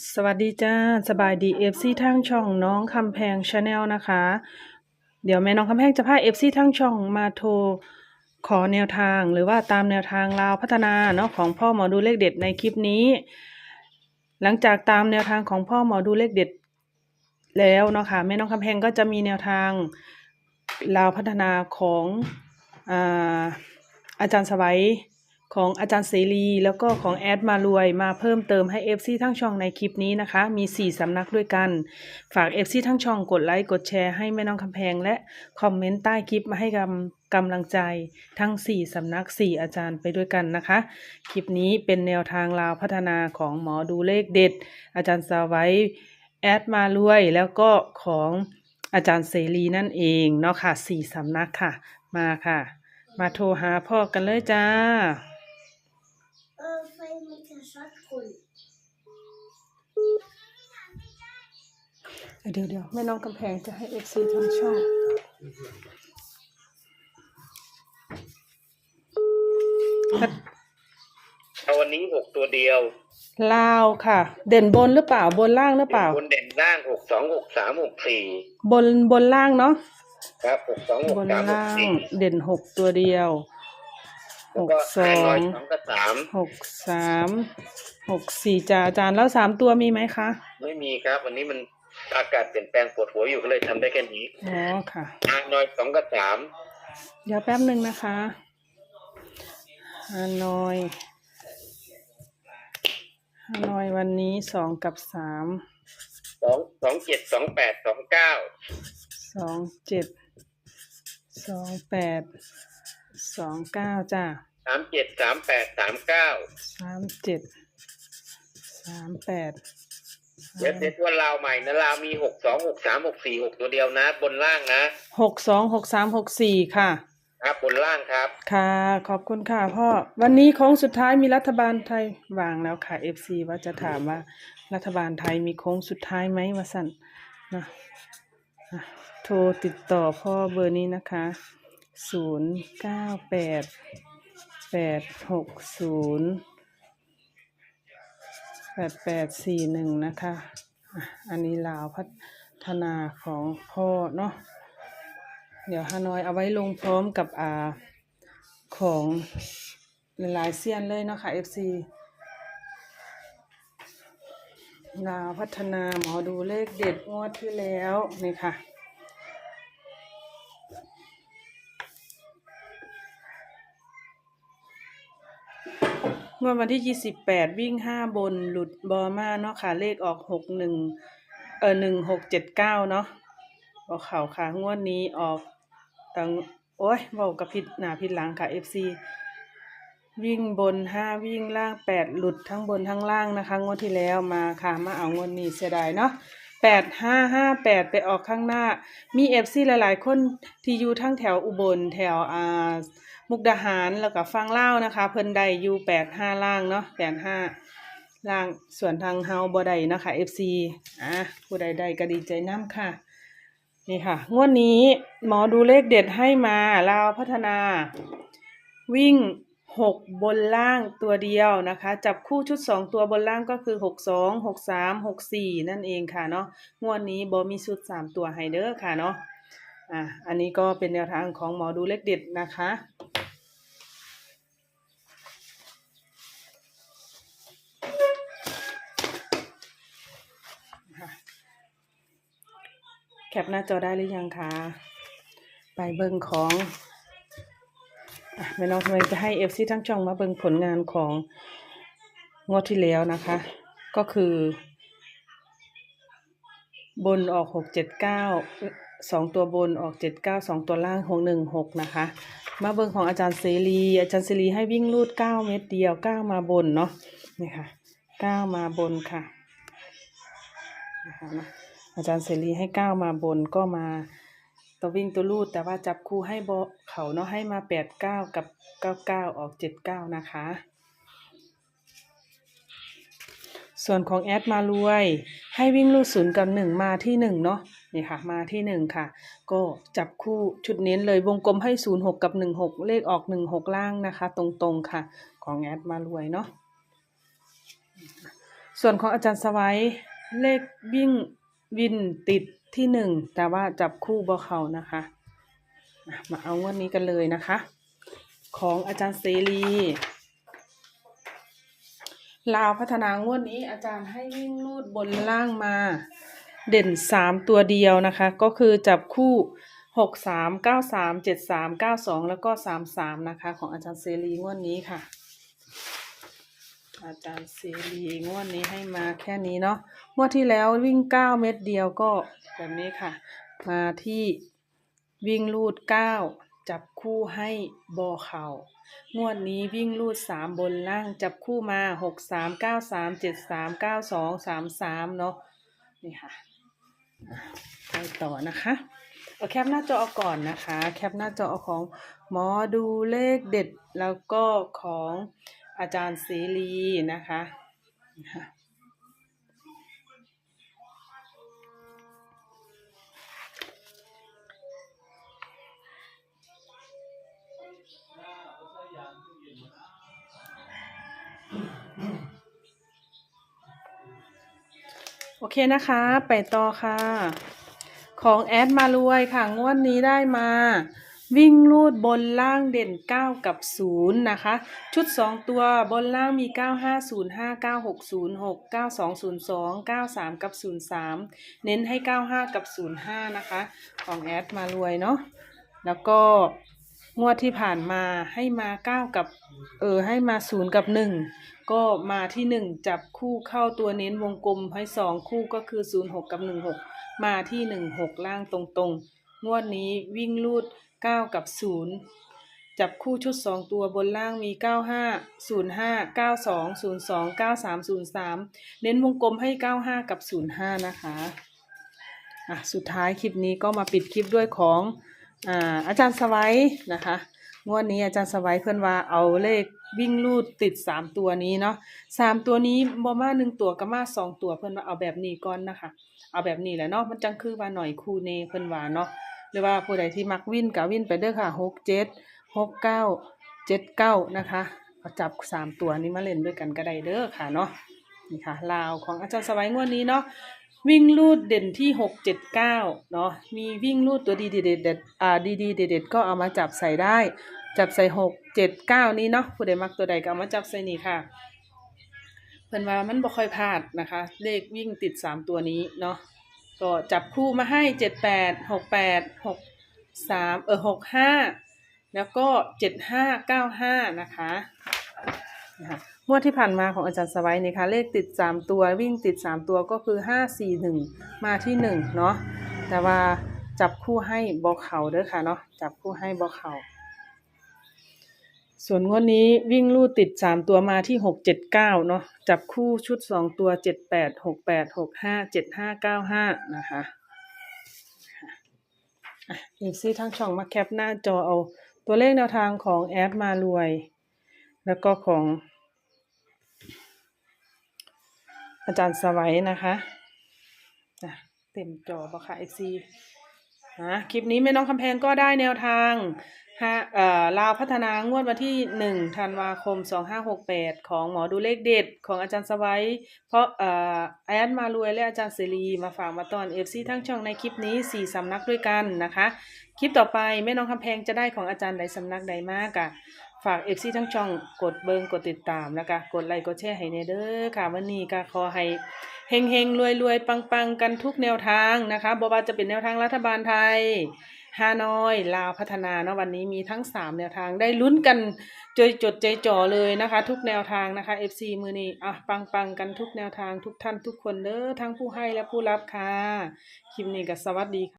สวัสดีจ้าสบายดีเอฟซีทางช่องน้องคำแพงชาแนลนะคะ เดี๋ยวแม่น้องคำแพงจะพาเอฟซีทางช่องมาโทรขอแนวทางหรือว่าตามแนวทางลาวพัฒนาเนาะของพ่อหมอดูเลขเด็ดในคลิปนี้ หลังจากตามแนวทางของพ่อหมอดูเลขเด็ดแล้วเนาะค่ะแม่น้องคำแพงก็จะมีแนวทางลาวพัฒนาของอาอาจารย์สวัย ของอาจารย์เสรี แล้วก็ของแอดมารวยมาเพิ่มเติมให้ FC ทั้งช่องในคลิปนี้นะคะ มี 4 สำนักด้วยกัน ฝาก FC ทั้งช่องกดไลค์ กดแชร์ให้แม่น้องคำแพง และคอมเมนต์ใต้คลิปมาให้กำกำลังใจทั้ง 4 สำนัก 4 อาจารย์ไปด้วยกันนะคะ คลิปนี้เป็นแนวทางลาวพัฒนาของหมอดูเลขเด็ด อาจารย์สาไว้แอดมารวย แล้วก็ของอาจารย์เสรีนั่นเองเนาะค่ะ4สำนักค่ะ มาค่ะ มาโทรหาพ่อกันเลยจ้า เออไฟมันจะช็อตคุณ เดี๋ยวเดี๋ยวแม่น้องกำแพงจะให้เอฟซีทำช่องเอาวันนี้หกตัวเดียว ลาวค่ะ เด่นบนหรือเปล่าบนล่างหรือเปล่า บนเด่นล่างหกสองหกสามหกสี่บนบนล่างเนาะครับหกสองหกบนสามหกล่างสี่เด่นหกตัวเดียวห แล้วกก็สอห้าร้อยงสองกับสามหกสามหกสี่จ้าอาจารย์แล้วสามตัวมีไหมคะ ไม่มีครับ วันนี้มันอากาศเปลี่ยนแปลงปวดหัวอยู่ก็เลยทำได้แค่นี้อ๋อค่ะ ห้าร้อยสองกับสามเดี๋ยวแป๊บหนึ่งนะคะฮานอยฮานอยวันนี้สองกับสามสองสองเจ็ดสองแปดสองเก้าสองเจ็ดสองแปด สองเก้าจ้าสามเจ็ดสามแปดสามเก้าสามเจ็ดสามแปดเดี๋ยวเซตว่าลาวใหม่นะลาวมีหกสองหกสามหกสี่หกตัวเดียวนะ บนล่างนะหกสองหกสามหกสี่ค่ะ ครับบนล่างครับ ค่ะ ขอบคุณค่ะพ่อ วันนี้โค้งสุดท้ายมีรัฐบาลไทยวางแล้วค่ะ FC ว่าจะถามว่า รัฐบาลไทยมีโค้งสุดท้ายไหมวะสันนะอะโทรติดต่อพ่อเบอร์นี้นะคะ ศูนย์เก้าแปดแปดหกศูนย์แปดแปดสี่หนึ่งนะคะ อันนี้ลาวพัฒนาของพ่อเนาะ เดี๋ยวฮานอยเอาไว้ลงพร้อมกับอ่าของหลายเซียนเลยเนาะค่ะ FC ลาวพัฒนาหมอดูเลขเด็ดงวดที่แล้วนี่ค่ะ งวดวันที่28วิ่ง5บนหลุดบอมาเนาะค่ะ เลขออก61เออ1679เจ็ดเก้าเนาะบอกเขาค่ะ งวดนี้ออกตังโอ้ยเว้ากับผิดหนาผิดหลังค่ะ FC วิ่งบน5วิ่งล่าง8หลุดทั้งบนทั้งล่างนะคะ งวดที่แล้วมาค่ะมาเอางวดนี้เสียดายเนาะ8 5 5 8ไปออกข้างหน้า มี FC หลาย ๆ คนที่อยู่ทั้งแถวอุบลแถวอ่า มุกดาหารแล้วก็ฟังเล่านะคะ เพิ่นได้อยู่แปดห้าล่างเนาะแปดห้าล่างส่วนทางเฮาบ่ได้นะคะ FC อะผู้ใดได้ก็ดีใจน้ำค่ะ นี่ค่ะ งวดนี้หมอดูเลขเด็ดให้มาลาวพัฒนา วิ่งหกบนล่างตัวเดียวนะคะ จับคู่ชุดสองตัวบนล่างก็คือหกสองหกสามหกสี่นั่นเองค่ะเนาะงวดนี้บอมีชุดสามตัวให้เด้อค่ะเนาะอะอันนี้ก็เป็นแนวทางของหมอดูเลขเด็ดนะคะ แคปหน้าจอได้หรือยังคะไปเบิ่งของอแม่น้องทำไมจะให้เอฟซีทั้งช่องมาเบิ่งผลงานของงวดที่แล้วนะคะ ก็คือบนออกหกเจ็ดเก้าสองตัวบนออกเจ็ดเก้าสองตัวล่างหกหนึ่งหกนะคะ มาเบิ่งของอาจารย์เสรีอาจารย์เสรีให้วิ่งลูดเก้าเม็ดเดียวเก้ามาบนเนาะนี่ค่ะเก้ามาบนค่ะนะคะนะ อาจารย์เสรีให้ก้าวมาบนก็มาตัววิ่งตัวลูด แต่ว่าจับคู่ให้บเขาเนาะให้มาแปดเก้ากับเก้าเก้าออกเจ็ดเก้านะคะ ส่วนของแอดมารวย ให้วิ่งลูดศูนย์กับหนึ่งมาที่หนึ่งเนาะนี่ค่ะมาที่หนึ่งค่ะ ก็จับคู่ชุดเน้นเลยวงกลมให้ศูนย์หกกับหนึ่งหกเลขออกหนึ่งหกล่างนะคะ ตรงๆค่ะ ของแอดมารวยเนาะส่วนของอาจารย์สวัยเลขวิ่ง วินติดที่หนึ่งแต่ว่าจับคู่บ่เขานะคะอะมาเอางวดนี้กันเลยนะคะ ของอาจารย์เสรีลาวพัฒนางวดนี้อาจารย์ให้วิ่งลูดบนล่างมา เด่นสามตัวเดียวนะคะ ก็คือจับคู่หกสามเก้าสามเจ็ดสามเก้าสองแล้วก็สามสามนะคะ ของอาจารย์เสรีงวดนี้ค่ะ อาจารย์เสรีงวดนี้ให้มาแค่นี้เนาะงวดที่แล้ววิ่งเก้าเม็ดเดียวก็แบบนี้ค่ะ มาที่วิ่งลูดเก้าจับคู่ให้บอเข่างวดนี้วิ่งลูดสามบนล่างจับคู่มาหกสามเก้าสามเจ็ดสามเก้าสองสามสามเนาะนี่ค่ะอะไปต่อนะคะเอาแคปหน้าจอเอาก่อนนะคะ แคปหน้าจอเอาของหมอดูเลขเด็ดแล้วก็ของ อาจารย์เสรีนะคะนะคะโอเคนะคะ ไปต่อค่ะ ของแอดมารวยค่ะ งวดนี้ได้มา วิ่งลูดบนล่างเด่น 9 กับ 0 นะคะ ชุด 2 ตัวบนล่างมี 9505 9606 9202 93 กับ 03 เน้นให้ 95 กับ 05 นะคะ ของแอดมารวยเนาะแล้วก็งวดที่ผ่านมาให้มา9กับ เออให้มา0กับ1ก็มาที่1จับคู่เข้าตัวเน้นวงกลมให้2คู่ก็คือ06กับ16มาที่16ล่างตรงๆ งวดนี้วิ่งลูด 9กับ0จับคู่ชุด2ตัวบนล่างมี95 05 92 02 93 03เน้นวงกลมให้95กับ05นะคะอะสุดท้ายคลิปนี้ก็มาปิดคลิปด้วยของอ่าอาจารย์สวัยนะคะงวดนี้อาจารย์สวัยเพื่อนว่าเอาเลขวิ่งลูดติด3ตัวนี้เนาะสามตัวนี้บอมาหนึ่งตัวกับมาสองตัวเพื่อนว่าเอาแบบนี้ก่อนนะคะ เอาแบบนี้แหละเนาะมันจังคือว่าหน่อยคูเนเพิ่อนว่าเนาะ หรือว่าผู้ใดที่มักวิ่นกับวิ่นไปเด้อค่ะหกเจ็ดหกเก้าเจ็ดเก้านะคะเอาจับสามตัวนี้มาเล่นด้วยกันก็ได้เด้อค่ะเนาะนี่ค่ะลาวของอาจารย์สวัยงวดนี้เนาะวิ่งลูดเด่นที่หกเจ็ดเก้าเนาะมีวิ่งลูดตัวดีเด็ดเด็ดๆอ่าดีดีๆเด็ดเด็ดๆก็เอามาจับใส่ได้ จับใส่หกเจ็ดเก้านี้เนาะผู้ใดมักตัวใดก็เอามาจับใส่นี่ค่ะเพิ่นว่ามันบ่ค่อยพลาดนะคะ เลขวิ่งติดสามตัวนี้เนาะ ก็จับคู่มาให้เจ็ดแปดหกแปดหกสามเออหกห้าแล้วก็เจ็ดห้าเก้าห้านะคะนะคะงวดที่ผ่านมาของอาจารย์สวัยนี่คะเลขติดสามตัววิ่งติดสามตัวก็คือห้าสี่หนึ่งมาที่หนึ่งเนาะแต่ว่าจับคู่ให้บอกเขาเด้อค่ะเนาะจับคู่ให้บอกเขา ส่วนงวดนี้วิ่งลู่ติดสามตัวมาที่หกเจ็ดเก้าเนาะจับคู่ชุดสองตัวเจ็ดแปดหกแปดหกห้าเจ็ดห้าเก้าห้านะคะอีกซี่ทั้งช่องมาแคปหน้าจอเอาตัวเลขแนวทางของแอดมารวย แล้วก็ของ อาจารย์สวัยนะคะอะเต็มจอบ่ค่ะไอซีฮะคลิปนี้แม่น้องคำแพงก็ได้แนวทาง ฮะเอ่อลาวพัฒนางวดวันที่หนึ่งธันวาคมสองห้าหกแปดของหมอดูเลขเด็ดของอาจารย์สวัยเพราะอ่อแอดมารวยและอาจารย์เสรีมาฝากมาตอนเอฟซีทั้งช่องในคลิปนี้สี่สำนักด้วยกันนะคะ คลิปต่อไปแม่น้องคำแพงจะได้ของอาจารย์ใดสำนักใดมากอะฝากเอฟซีทั้งช่องกดเบิงกดติดตามแล้วก็กดไลค์กดแชร์ให้เนเด้อค่ะวันนี้ก็ขอให้เฮงเฮงรวยรวยปังปังกันทุกแนวทางนะคะบ่ว่าจะเป็นแนวทางรัฐบาลไทย ฮานอยลาวพัฒนาเนาะวันนี้มีทั้งสามแนวทางได้ลุ้นกันจยจดใจจ่อเลยนะคะ ทุกแนวทางนะคะ FC มือนี้อะปังปังกันทุกแนวทางทุกท่านทุกคนเด้อทั้งผู้ให้และผู้รับค่ะ คลิปนี้ก็สวัสดีค่ะ